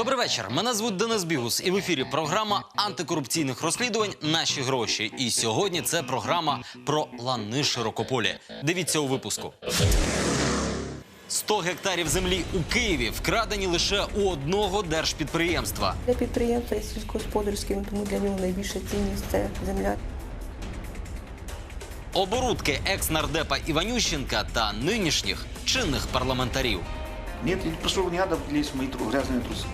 Добрий вечір. Мене звуть Денис Бігус, і в ефірі програма антикорупційних розслідувань Наші гроші. І сьогодні це програма про лани широкополі. Дивіться у випуску. 100 гектарів землі у Києві вкрадені лише у одного держпідприємства. Для підприємства є сільськогосподарським, тому для нього найбільша цінність це земля. Оборудки екс-нардепа Іванющенка та нинішніх чинних парламентарів. Нет, я прошу, не надо лезть в мои грязные трусы.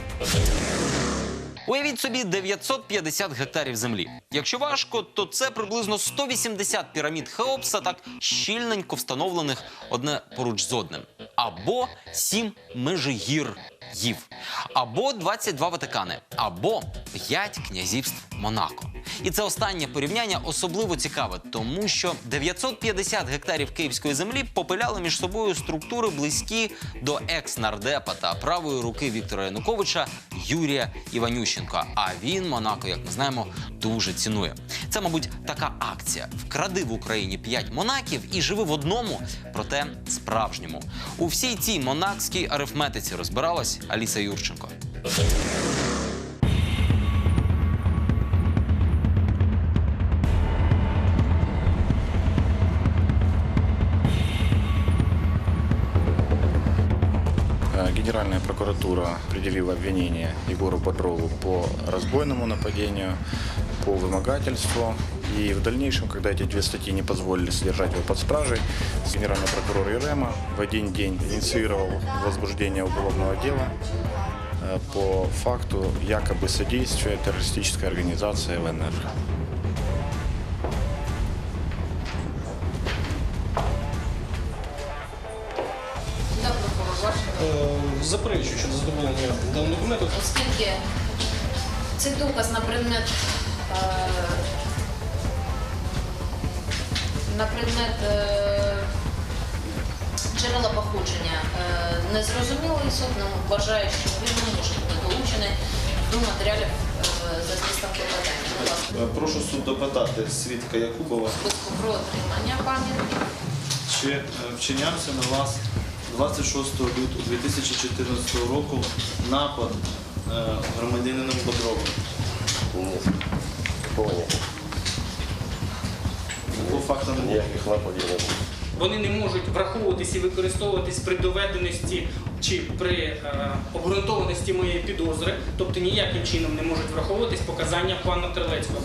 Уявіть собі 950 гектарів землі. Якщо важко, то це приблизно 180 пірамід Хеопса, так щільненько встановлених одне поруч з одним. Або 7 межигір'їв, або 22 Ватикани, або 5 князівств Монако. І це останнє порівняння особливо цікаве, тому що 950 гектарів київської землі попиляли між собою структури близькі до екс-нардепа та правої руки Віктора Януковича Юрія Іванющенка. А він Монако, як ми знаємо, дуже цінує. Це, мабуть, така акція: вкради в Україні 5 монаків і живи в одному, проте справжньому. У всій цій монакській арифметиці розбиралась Аліса Юрченко. Э, Генеральная прокуратура предъявила обвинение Егору Бодрову по разбойному нападению, по вымогательству. И в дальнейшем, когда эти две статьи не позволили содержать его под стражей, генеральный прокурор Ерема в один день инициировал возбуждение уголовного дела э, по факту якобы содействия террористической организации ЛНР. Е, Заперечую щодо задоволення даного документу. оскільки це доказ на предмет е, на предмет е, джерела походження. Е, незрозумілий суд нам вважає, що він не може бути долучений до матеріалів е, за змістом клопотання. Прошу суд допитати свідка Якубова, списку про отримання пам'ятки. чи вчинявся на вас 26 лютого 2014 року напад е, громадянином факту ніяких фактам не було. Вони не можуть враховуватись і використовуватись при доведеності чи при е, обґрунтованості моєї підозри, тобто ніяким чином не можуть враховуватись показання пана Трелецького.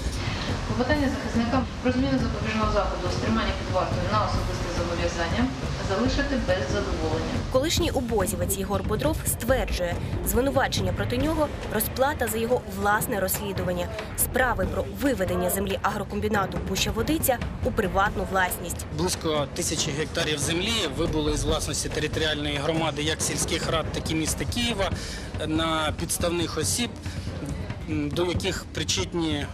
Клопотання захисника про зміну запобіжного заходу з тримання під вартою на особисте зобов'язання залишити без задоволення. Колишній убозівець Єгор Бодров стверджує, звинувачення проти нього розплата за його власне розслідування, справи про виведення землі агрокомбінату Пуща Водиця у приватну власність. Близько тисячі гектарів землі вибули з власності територіальної громади як сільських рад, так і міста Києва на підставних осіб, до яких причетні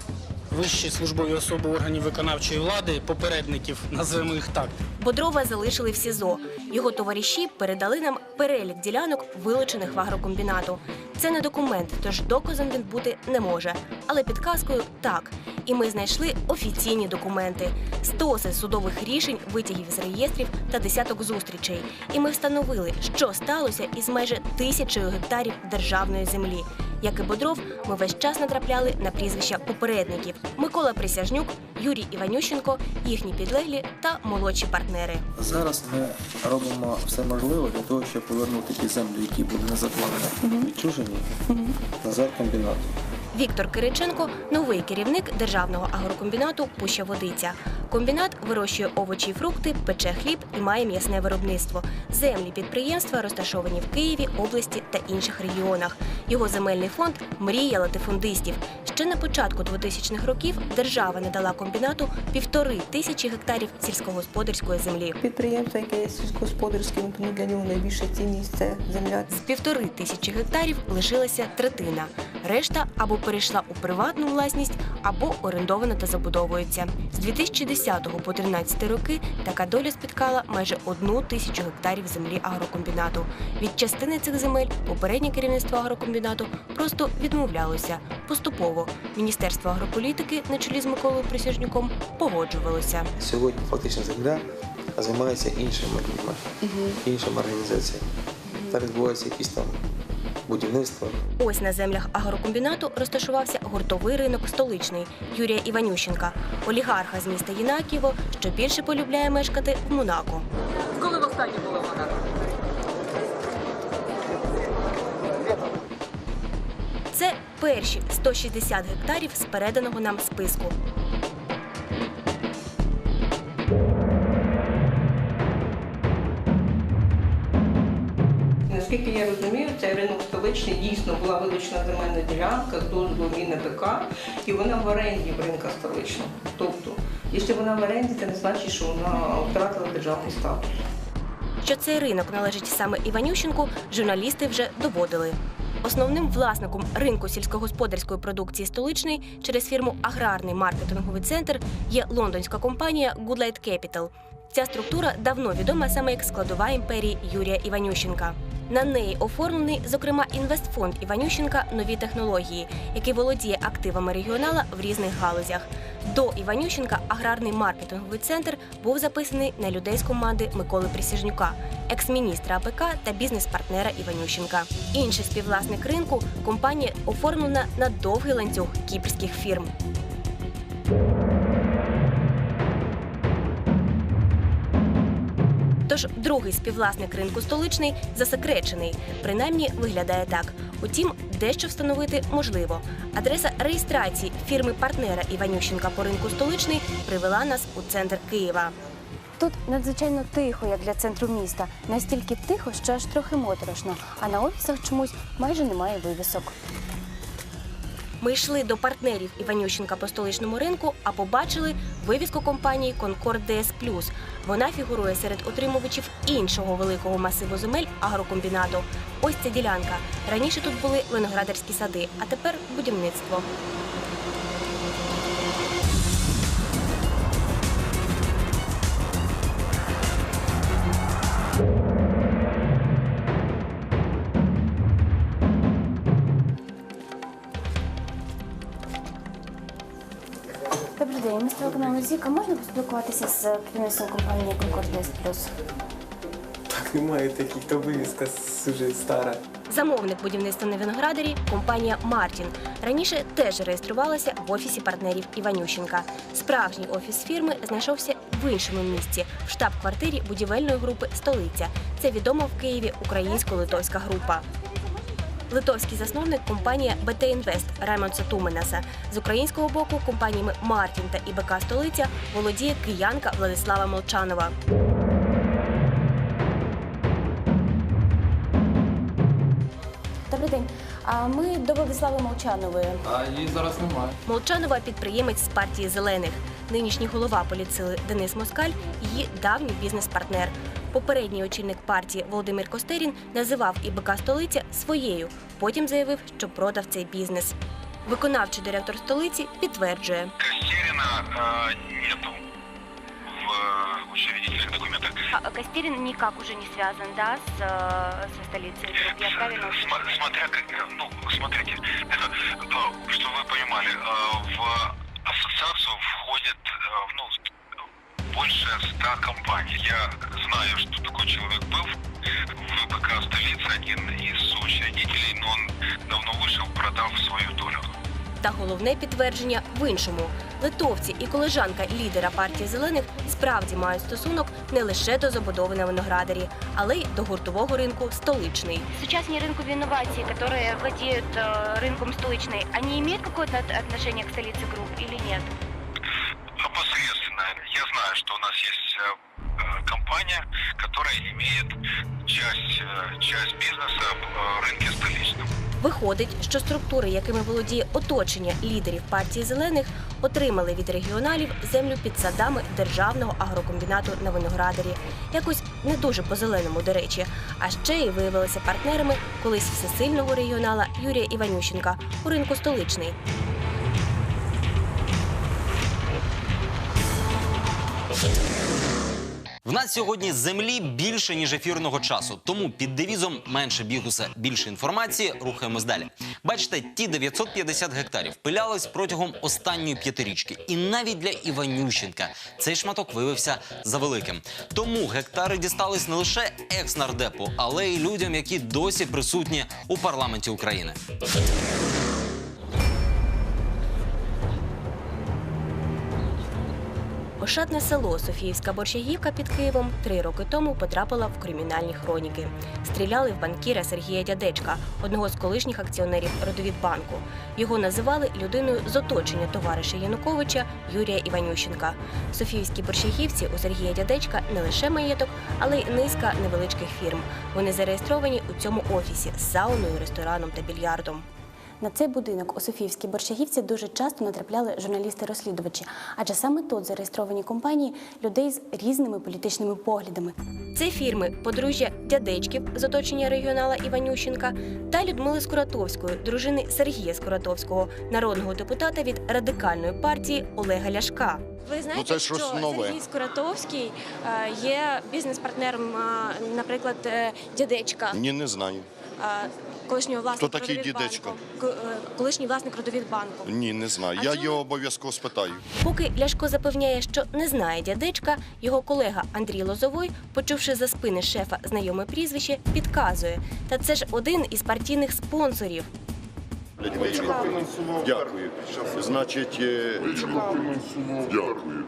вищі службові особи органів виконавчої влади, попередників, назвемо їх так. Бодрова залишили в СІЗО. Його товариші передали нам перелік ділянок, вилучених в агрокомбінату. Це не документ, тож доказом він бути не може. Але підказкою так. І ми знайшли офіційні документи, стоси судових рішень, витягів з реєстрів та десяток зустрічей. І ми встановили, що сталося із майже тисячею гектарів державної землі. Як і Бодров, ми весь час натрапляли на прізвища попередників: Микола Присяжнюк, Юрій Іванющенко, їхні підлеглі та молодші партнери. Зараз ми робимо все можливе для того, щоб повернути ті землі, які були незаконно відчужені, назад комбінату. Віктор Кириченко новий керівник державного агрокомбінату Пуща Водиця. Комбінат вирощує овочі і фрукти, пече хліб і має м'ясне виробництво. Землі підприємства розташовані в Києві, області та інших регіонах. Його земельний фонд мрія латифундистів. Ще на початку 2000-х років держава надала комбінату півтори тисячі гектарів сільськогосподарської землі. Підприємство, яке є сільськогосподарським, тому для нього найбільша цінність це земля. З півтори тисячі гектарів лишилася третина. Решта або перейшла у приватну власність, або орендована та забудовується. З 2010 по 2013 роки така доля спіткала майже одну тисячу гектарів землі агрокомбінату. Від частини цих земель попереднє керівництво агрокомбінату просто відмовлялося. Поступово Міністерство агрополітики на чолі з Миколою Присяжнюком погоджувалося. Сьогодні фактично земля займається іншими людьми, іншими організаціями. Там відбувається якісь там будівництво. Ось на землях агрокомбінату розташувався гуртовий ринок столичний Юрія Іванющенка, олігарха з міста Єнаківо, що більше полюбляє мешкати в Монако. Коли востаннє були в Монако? Це перші 160 гектарів з переданого нам списку. Ринок дійсно була вилучена земельна ділянка з дозволу МінНПК, і вона в оренді в ринка столичного. Тобто, якщо вона в оренді, це не значить, що вона втратила державний статус. Що цей ринок належить саме Іванющенку, журналісти вже доводили. Основним власником ринку сільськогосподарської продукції столичний через фірму Аграрний маркетинговий центр є лондонська компанія Goodlight Capital. Ця структура давно відома саме як складова імперії Юрія Іванющенка. На неї оформлений, зокрема, інвестфонд Іванющенка Нові технології, який володіє активами регіонала в різних галузях. До Іванющенка аграрний маркетинговий центр був записаний на людей з команди Миколи Присяжнюка, екс-міністра АПК та бізнес-партнера Іванющенка. Інший співвласник ринку компанія оформлена на довгий ланцюг кіпрських фірм. Тож другий співвласник ринку столичний засекречений. Принаймні виглядає так. Утім, дещо встановити можливо. Адреса реєстрації фірми партнера Іванющенка по ринку столичний привела нас у центр Києва. Тут надзвичайно тихо, як для центру міста. Настільки тихо, що аж трохи моторошно. А на офісах чомусь майже немає вивісок. Ми йшли до партнерів Іванющенка по столичному ринку, а побачили вивізку компанії Конкорд ДС Плюс. Вона фігурує серед отримувачів іншого великого масиву земель агрокомбінату. Ось ця ділянка. Раніше тут були виноградарські сади, а тепер будівництво. Поспілкуватися з керівництвом компанії Concord Plus? Так немає таких, то вивіска вже стара. Замовник будівництва на виноградарі компанія Мартін. Раніше теж реєструвалася в офісі партнерів Іванющенка. Справжній офіс фірми знайшовся в іншому місці в штаб-квартирі будівельної групи Столиця. Це відома в Києві українсько-литовська група. Литовський засновник компанія БТ Інвест Раймонса Туменаса. З українського боку компаніями Мартін та ІБК Столиця володіє киянка Владислава Молчанова. Добрий день. А ми до Владислави Молчанової. А її зараз немає. Молчанова підприємець з партії зелених. Нинішній голова поліцили Денис Москаль її давній бізнес-партнер. Попередній очільник партії Володимир Костерін називав ІБК столиця своєю. Потім заявив, що продав цей бізнес. Виконавчий директор столиці підтверджує. Костерина э, нету в э, учредительных документах. Кастерин ніяк уже не зв'язан да, з, э, со столицей групп. Я правильно Сма- Смотря как, э, ну, смотрите, это, э, что вы понимали, э, в ассоциацию входит, э, ну, больше ста компаний. Я знаю, что такой человек был в ВПК столицы, один из соучредителей, но он давно вышел, продав свою долю. Та головне підтвердження в іншому: литовці і колежанка лідера партії зелених справді мають стосунок не лише до забудови на виноградарі, але й до гуртового ринку столичний. Сучасные рынковые инновации, которые владеют э, рынком столичной, они имеют какое-то от- отношение к столице групп что у нас есть э, э, компания, которая имеет часть, э, часть бизнеса в э, рынке столичном. Виходить, що структури, якими володіє оточення лідерів партії зелених, отримали від регіоналів землю під садами державного агрокомбінату на виноградарі. Якось не дуже по-зеленому, до речі. А ще й виявилися партнерами колись всесильного регіонала Юрія Іванющенка у ринку столичний. В нас сьогодні землі більше ніж ефірного часу. Тому під девізом менше бігуса, більше інформації. Рухаємось далі. Бачите, ті 950 гектарів пилялись протягом останньої п'ятирічки, і навіть для Іванющенка цей шматок виявився завеликим. Тому гектари дістались не лише екс-нардепу, але й людям, які досі присутні у парламенті України. Ошатне село Софіївська Борщагівка під Києвом три роки тому потрапила в кримінальні хроніки. Стріляли в банкіра Сергія Дядечка, одного з колишніх акціонерів Родовідбанку. Його називали людиною з оточення товариша Януковича Юрія Іванющенка. В Софіївській Борщагівці у Сергія Дядечка не лише маєток, але й низка невеличких фірм. Вони зареєстровані у цьому офісі з сауною, рестораном та більярдом. На цей будинок у Софіївській Борщагівці дуже часто натрапляли журналісти-розслідувачі, адже саме тут зареєстровані компанії людей з різними політичними поглядами. Це фірми подружжя Дядечків з оточення регіонала Іванющенка та Людмили Скуратовської, дружини Сергія Скуратовського, народного депутата від радикальної партії Олега Ляшка. Ви знаєте, Ну, це що нове. Сергій Скуратовський е, є бізнес-партнером, е, наприклад, е, дядечка, Ні, не знаю. Колишнього власника Хто такий? К- е, Колишній власник Родовідбанку. Ні, не знаю. А Я чому? його обов'язково спитаю. Поки Ляшко запевняє, що не знає дядечка, його колега Андрій Лозовой, почувши за спини шефа знайоме прізвище, підказує. Та це ж один із партійних спонсорів. Дякую. Значить, е, Дякую.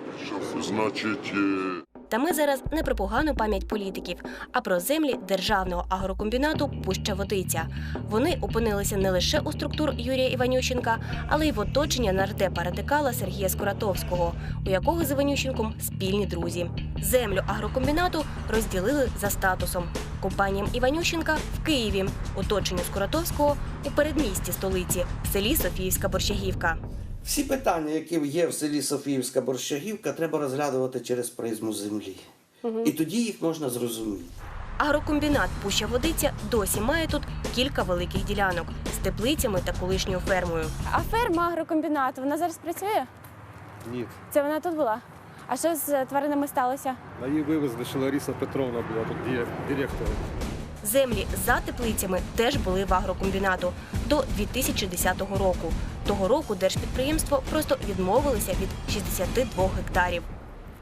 Значить, е, Та ми зараз не про погану пам'ять політиків, а про землі державного агрокомбінату Пуща Водиця. Вони опинилися не лише у структур Юрія Іванющенка, але й в оточення нардепа радикала Сергія Скуратовського, у якого з Іванющенком спільні друзі. Землю агрокомбінату розділили за статусом. Компаніям Іванющенка в Києві, оточенню Скуратовського у передмісті столиці, в селі Софіївська Борщагівка. Всі питання, які є в селі Софіївська Борщагівка, треба розглядувати через призму землі. І тоді їх можна зрозуміти. Агрокомбінат Пуща Водиця досі має тут кілька великих ділянок з теплицями та колишньою фермою. А ферма агрокомбінату вона зараз працює? Ні. Це вона тут була? А що з тваринами сталося? А її вивезли, що Лариса Петровна була тут дирек- директором. Землі за теплицями теж були в агрокомбінату до 2010 року. Того року держпідприємство просто відмовилося від 62 гектарів.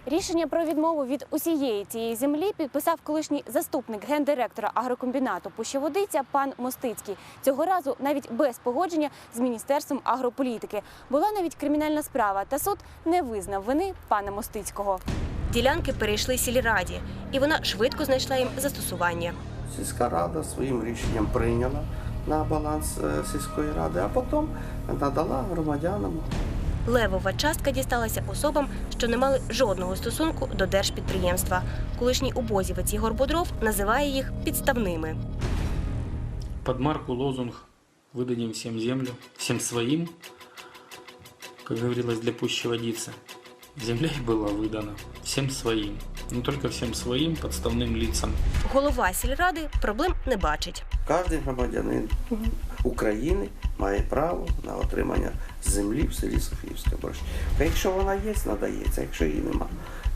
Рішення про відмову від усієї цієї землі підписав колишній заступник гендиректора агрокомбінату Пущеводиця пан Мостицький. Цього разу навіть без погодження з міністерством агрополітики. Була навіть кримінальна справа, та суд не визнав вини пана Мостицького. Ділянки перейшли сільраді, і вона швидко знайшла їм застосування. Сільська рада своїм рішенням прийняла на баланс е, сільської ради, а потім надала громадянам. Левова частка дісталася особам, що не мали жодного стосунку до держпідприємства. Колишній обозівець Ігор Бодров називає їх підставними. под марку лозунг «Выдадим всем землю, всем своим», как говорилось для пущей водицы. Земля и была выдана всем своим, не только всем своим подставным лицам. Голова сільради проблем не бачить. Кожен громадянин України має право на отримання землі в селі Софіївська Борщагівка. Якщо вона є, надається. Якщо її нема,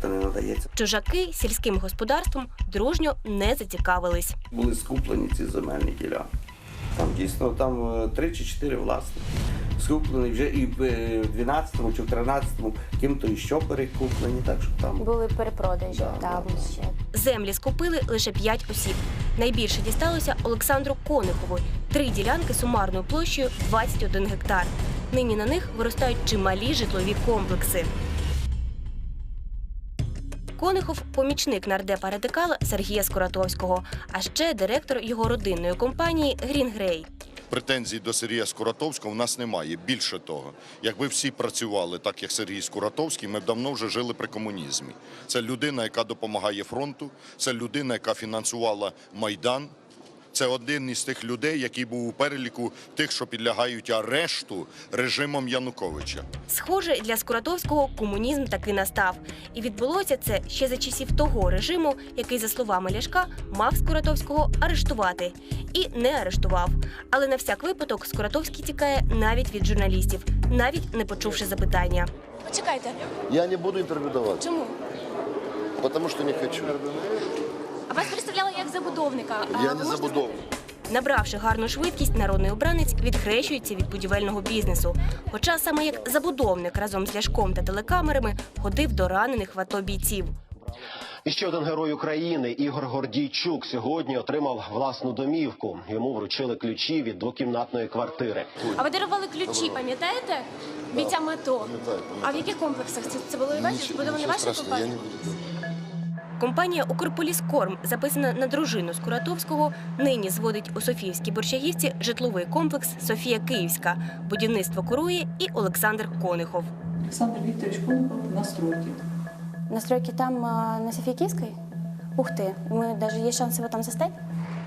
то не надається. Чужаки сільським господарством дружньо не зацікавились. Були скуплені ці земельні ділянки. Там дійсно там е, три чи чотири власники. Скуплені вже і в е, в 12-му чи в 13-му ким-то іще перекуплені, так що там Були перепродажі Да, там да, ще. Землі скупили лише 5 осіб. Найбільше дісталося Олександру Конихову. Три ділянки сумарною площею 21 гектар. Нині на них виростають чималі житлові комплекси. Конихов помічник нардепа радикала Сергія Скуратовського, а ще директор його родинної компанії Грін Грей. Претензій до Сергія Скуратовського в нас немає. Більше того, якби всі працювали так, як Сергій Скуратовський, ми б давно вже жили при комунізмі. Це людина, яка допомагає фронту, це людина, яка фінансувала Майдан. Це один із тих людей, який був у переліку тих, що підлягають арешту режимом Януковича. Схоже, для Скуратовського комунізм таки настав. І відбулося це ще за часів того режиму, який, за словами Ляшка, мав Скуратовського арештувати. І не арештував. Але на всяк випадок Скуратовський тікає навіть від журналістів, навіть не почувши запитання. Почекайте, Я не буду интервью давать, чому? потому что не хочу. А вас представляли як забудовника. А Я не можна- забудовник. Набравши гарну швидкість, народний обранець відхрещується від будівельного бізнесу. Хоча саме як забудовник разом з Ляшком та телекамерами ходив до ранених в АТО бійців. І ще один герой України Ігор Гордійчук сьогодні отримав власну домівку. Йому вручили ключі від двокімнатної квартири. А ви дарували ключі, пам'ятаєте? Бійцям АТО. А в яких комплексах? Це, це були ваші збудовані ваші компанії? Компанія Укрполіскорм, записана на дружину Скуратовського, нині зводить у Софіївській Борщагівці житловий комплекс Софія Київська. Будівництво курує і Олександр Конихов. Александр Викторович Кононов на стройке. Настройки там на Софії Київській? Ух ти, ми навіть є шанс його там застати?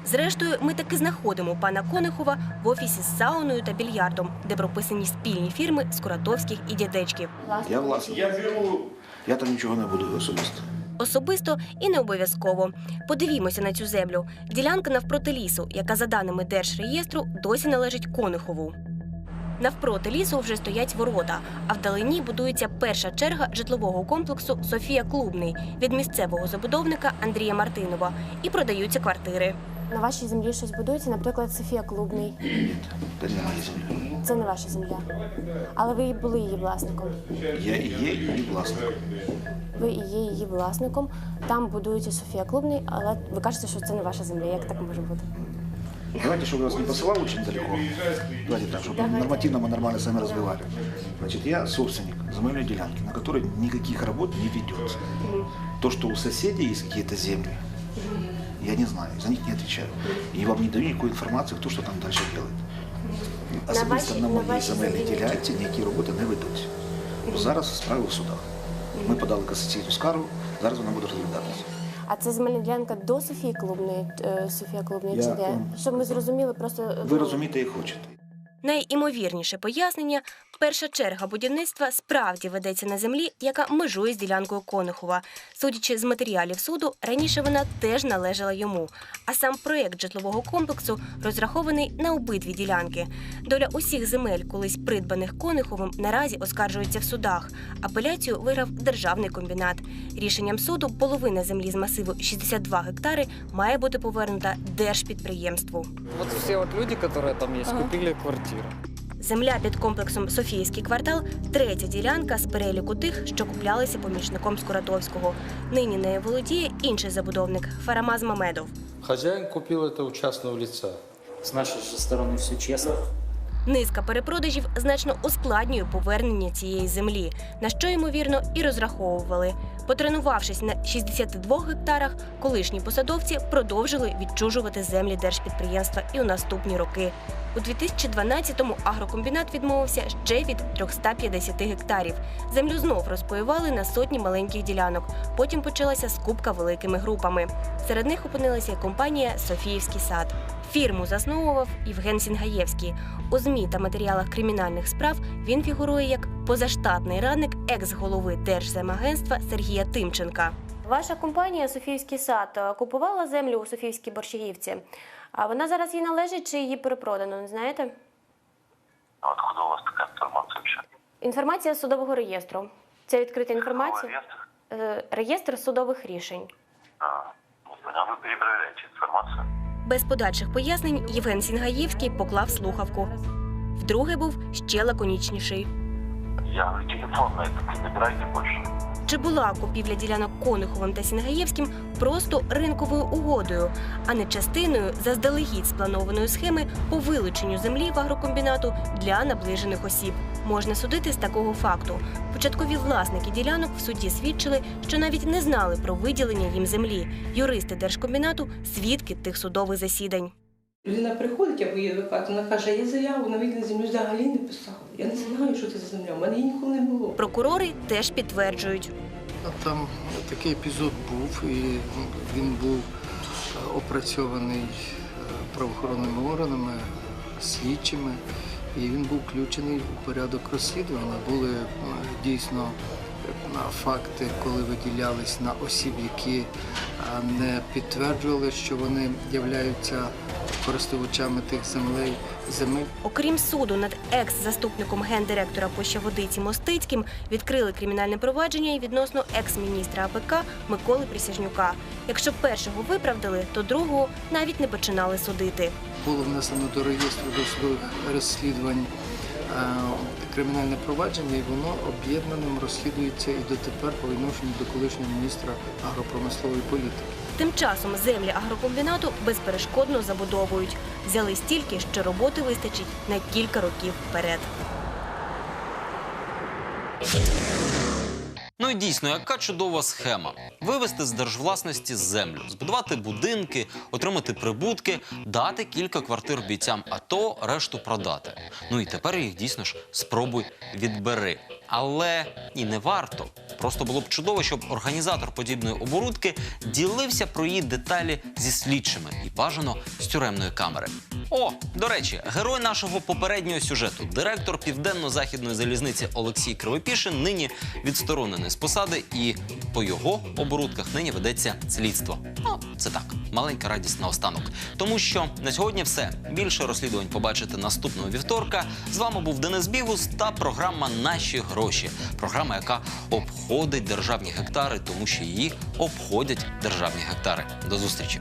Зрештою, ми таки знаходимо пана Конихова в офісі з сауною та більярдом, де прописані спільні фірми Скуратовських і дядечків. Я власник. Я беру. Я там нічого не буду особисто. Особисто і не обов'язково. Подивімося на цю землю. Ділянка навпроти лісу, яка за даними Держреєстру досі належить Конихову. Навпроти лісу вже стоять ворота, а вдалині будується перша черга житлового комплексу Софія Клубний від місцевого забудовника Андрія Мартинова і продаються квартири. На вашій землі щось будується, наприклад, Софія Клубний. Це не моя земля. Це не ваша земля. Але ви і були її власником. Я і є її власник. Ви і є її власником. Там будується Софія Клубний, але ви кажете, що це не ваша земля. Як так може бути? Давайте, чтобы я вас не посылал очень далеко. Давайте так, чтобы нормативно мы нормально сами развивали. Значит, я собственник земельной делянки, на которой никаких работ не ведется. То, что у соседей есть какие-то земли, я не знаю, за них не отвечаю. И вам не даю никакой информации, кто что там дальше делает. Особисто на моїй земельній ділянці ніякі роботи не ведуться. Зараз справи в судах. Ми подали касаційну скаргу, зараз вона буде розглядатися. А це земельна ділянка до Софії Клубної, е, Софія Клубної Я, чи де? ем, Щоб ми зрозуміли, просто Ви розумієте і хочете. Найімовірніше пояснення перша черга будівництва справді ведеться на землі, яка межує з ділянкою Конихова. Судячи з матеріалів суду, раніше вона теж належала йому. А сам проєкт житлового комплексу розрахований на обидві ділянки. Доля усіх земель, колись придбаних Кониховим, наразі оскаржується в судах. Апеляцію виграв державний комбінат. Рішенням суду половина землі з масиву 62 гектари має бути повернута держпідприємству. Вот все вот люди, которые там есть, Ага. купили квартиру. Земля під комплексом Софійський квартал третя ділянка з переліку тих, що куплялися помічником Скуратовського. Нині нею володіє інший забудовник Фарамаз Мамедов. Хазяїн купив це у частного лица. З нашої сторони все честно. Низка перепродажів значно ускладнює повернення цієї землі, на що ймовірно і розраховували. Потренувавшись на 62 гектарах, колишні посадовці продовжили відчужувати землі держпідприємства і у наступні роки. У 2012-му агрокомбінат відмовився ще від 350 гектарів. Землю знов розпаювали на сотні маленьких ділянок. Потім почалася скупка великими групами. Серед них опинилася і компанія Софіївський сад. Фірму засновував Євген Сінгаєвський. У ЗМІ та матеріалах кримінальних справ він фігурує як позаштатний радник екс-голови Держземагентства Сергія Тимченка. Ваша компанія Софіївський сад купувала землю у Софіївській Борщагівці. А вона зараз їй належить чи її перепродано, не знаєте? Откуда у вас такая информация вообще? Інформація з судового реєстру. Це відкрита інформація. реєстр? Е, Реєстр судових рішень. А, не понял. Вы перепроверяете информацию. Без подальших пояснень Євген Сінгаєвський поклав слухавку. Вдруге був ще лаконічніший. Я телефон на этот не набирайте больше. Чи була купівля ділянок Кониховим та Сінгаєвським просто ринковою угодою, а не частиною заздалегідь спланованої схеми по вилученню землі в агрокомбінату для наближених осіб? Можна судити з такого факту. Початкові власники ділянок в суді свідчили, що навіть не знали про виділення їм землі. Юристи держкомбінату свідки тих судових засідань. Людина приходить або її адвокат, вона каже, я заяву на відділення землі взагалі не писала. Я не знаю, що це за земля. У мене її ніколи не було. Прокурори теж підтверджують. Там такий епізод був, і він був е, опрацьований е, правоохоронними органами, слідчими, і він був включений у порядок розслідування. Були е, дійсно е, факти, коли виділялись на осіб, які е, не підтверджували, що вони являються користувачами тих землей земель. Окрім суду над екс-заступником гендиректора Пущаводиці Мостицьким відкрили кримінальне провадження і відносно екс-міністра АПК Миколи Присяжнюка. Якщо першого виправдали, то другого навіть не починали судити. було внесено до реєстру досудових розслідувань е, кримінальне провадження, і воно об'єднаним розслідується і дотепер по відношенню до колишнього міністра агропромислової політики. Тим часом землі агрокомбінату безперешкодно забудовують. Взяли стільки, що роботи вистачить на кілька років вперед. Ну і дійсно, яка чудова схема: вивести з держвласності землю, збудувати будинки, отримати прибутки, дати кілька квартир бійцям, а то решту продати. Ну і тепер їх дійсно ж спробуй відбери. Але і не варто. Просто було б чудово, щоб організатор подібної оборудки ділився про її деталі зі слідчими і бажано з тюремної камери. О, до речі, герой нашого попереднього сюжету, директор південно-західної залізниці Олексій Кривопішин, нині відсторонений з посади, і по його оборудках нині ведеться слідство. Ну, це так, маленька радість наостанок. Тому що на сьогодні все. Більше розслідувань побачите наступного вівторка. З вами був Денис Бігус та програма Наші гроші. Програма, яка обходить державні гектари, тому що її обходять державні гектари. До зустрічі.